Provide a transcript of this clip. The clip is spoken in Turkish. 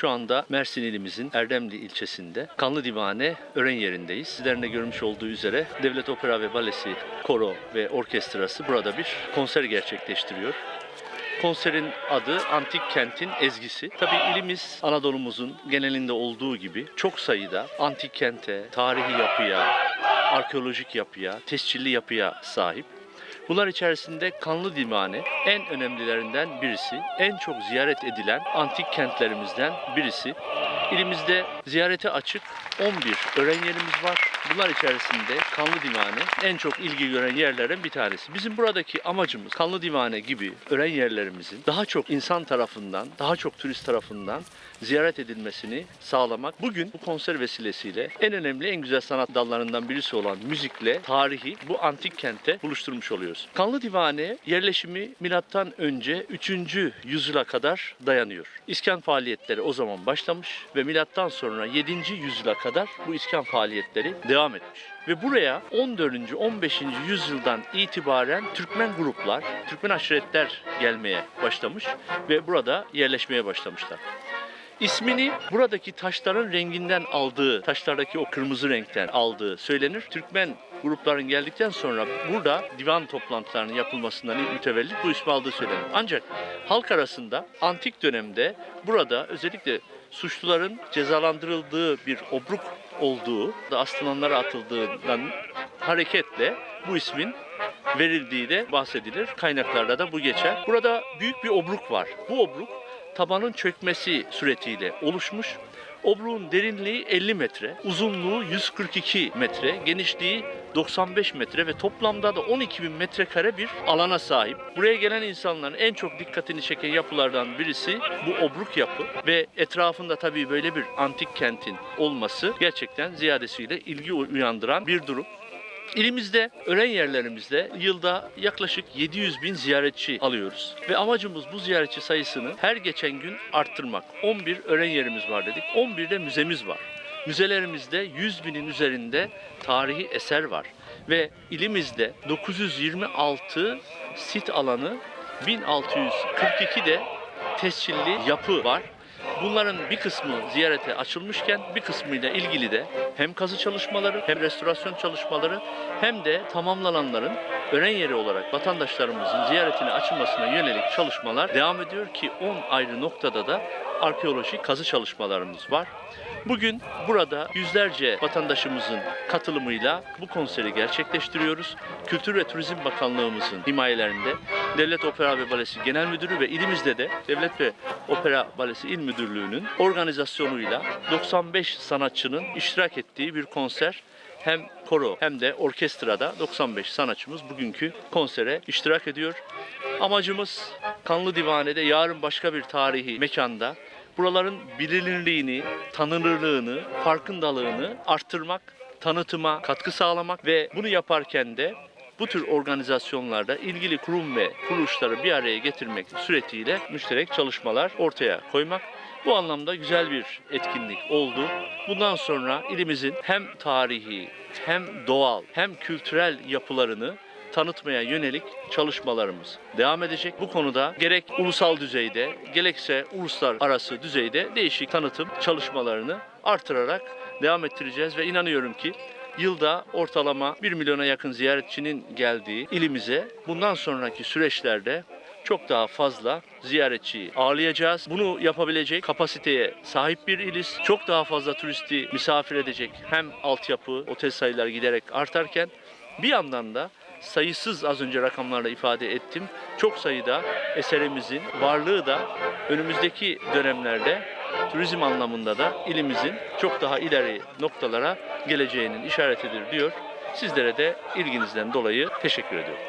Şu anda Mersin ilimizin Erdemli ilçesinde Kanlı Divane Ören yerindeyiz. Sizlerin de görmüş olduğu üzere Devlet Opera ve Balesi Koro ve Orkestrası burada bir konser gerçekleştiriyor. Konserin adı Antik Kent'in Ezgisi. Tabii ilimiz Anadolu'muzun genelinde olduğu gibi çok sayıda antik kente, tarihi yapıya, arkeolojik yapıya, tescilli yapıya sahip. Bunlar içerisinde Kanlı Divane en önemlilerinden birisi, en çok ziyaret edilen antik kentlerimizden birisi. İlimizde ziyarete açık 11 öğren yerimiz var. Bunlar içerisinde Kanlı Divane en çok ilgi gören yerlerden bir tanesi. Bizim buradaki amacımız Kanlı Divane gibi öğren yerlerimizin daha çok insan tarafından, daha çok turist tarafından ziyaret edilmesini sağlamak. Bugün bu konser vesilesiyle en önemli, en güzel sanat dallarından birisi olan müzikle tarihi bu antik kente buluşturmuş oluyoruz. Kanlı Divane yerleşimi milattan önce 3. yüzyıla kadar dayanıyor. İskan faaliyetleri o zaman başlamış ve milattan sonra 7. yüzyıla kadar bu iskan faaliyetleri devam etmiş. Ve buraya 14. 15. yüzyıldan itibaren Türkmen gruplar, Türkmen aşiretler gelmeye başlamış ve burada yerleşmeye başlamışlar. İsmini buradaki taşların renginden aldığı, taşlardaki o kırmızı renkten aldığı söylenir. Türkmen grupların geldikten sonra burada divan toplantılarının yapılmasından mütevellit bu ismi aldığı söylenir. Ancak halk arasında antik dönemde burada özellikle suçluların cezalandırıldığı bir obruk olduğu, aslanlara atıldığından hareketle bu ismin verildiği de bahsedilir. Kaynaklarda da bu geçer. Burada büyük bir obruk var. Bu obruk tabanın çökmesi suretiyle oluşmuş. Obruğun derinliği 50 metre, uzunluğu 142 metre, genişliği 95 metre ve toplamda da 12 bin metrekare bir alana sahip. Buraya gelen insanların en çok dikkatini çeken yapılardan birisi bu obruk yapı ve etrafında tabii böyle bir antik kentin olması gerçekten ziyadesiyle ilgi uyandıran bir durum. İlimizde, öğren yerlerimizde yılda yaklaşık 700 bin ziyaretçi alıyoruz. Ve amacımız bu ziyaretçi sayısını her geçen gün arttırmak. 11 öğren yerimiz var dedik. 11 de müzemiz var. Müzelerimizde 100 binin üzerinde tarihi eser var. Ve ilimizde 926 sit alanı, 1642 de tescilli yapı var. Bunların bir kısmı ziyarete açılmışken bir kısmıyla ilgili de hem kazı çalışmaları hem restorasyon çalışmaları hem de tamamlananların öğren yeri olarak vatandaşlarımızın ziyaretine açılmasına yönelik çalışmalar devam ediyor ki 10 ayrı noktada da arkeolojik kazı çalışmalarımız var. Bugün burada yüzlerce vatandaşımızın katılımıyla bu konseri gerçekleştiriyoruz. Kültür ve Turizm Bakanlığımızın himayelerinde Devlet Opera ve Balesi Genel Müdürü ve ilimizde de Devlet ve Opera Balesi İl Müdürlüğü'nün organizasyonuyla 95 sanatçının iştirak ettiği bir konser hem koro hem de orkestrada 95 sanatçımız bugünkü konsere iştirak ediyor. Amacımız Kanlı Divane'de yarın başka bir tarihi mekanda buraların bilinirliğini, tanınırlığını, farkındalığını arttırmak, tanıtıma katkı sağlamak ve bunu yaparken de bu tür organizasyonlarda ilgili kurum ve kuruluşları bir araya getirmek suretiyle müşterek çalışmalar ortaya koymak. Bu anlamda güzel bir etkinlik oldu. Bundan sonra ilimizin hem tarihi, hem doğal, hem kültürel yapılarını tanıtmaya yönelik çalışmalarımız devam edecek. Bu konuda gerek ulusal düzeyde gerekse uluslararası düzeyde değişik tanıtım çalışmalarını artırarak devam ettireceğiz ve inanıyorum ki yılda ortalama 1 milyona yakın ziyaretçinin geldiği ilimize bundan sonraki süreçlerde çok daha fazla ziyaretçiyi ağırlayacağız. Bunu yapabilecek kapasiteye sahip bir iliz. Çok daha fazla turisti misafir edecek hem altyapı, otel sayıları giderek artarken bir yandan da sayısız az önce rakamlarla ifade ettim. Çok sayıda eserimizin varlığı da önümüzdeki dönemlerde turizm anlamında da ilimizin çok daha ileri noktalara geleceğinin işaretidir diyor. Sizlere de ilginizden dolayı teşekkür ediyorum.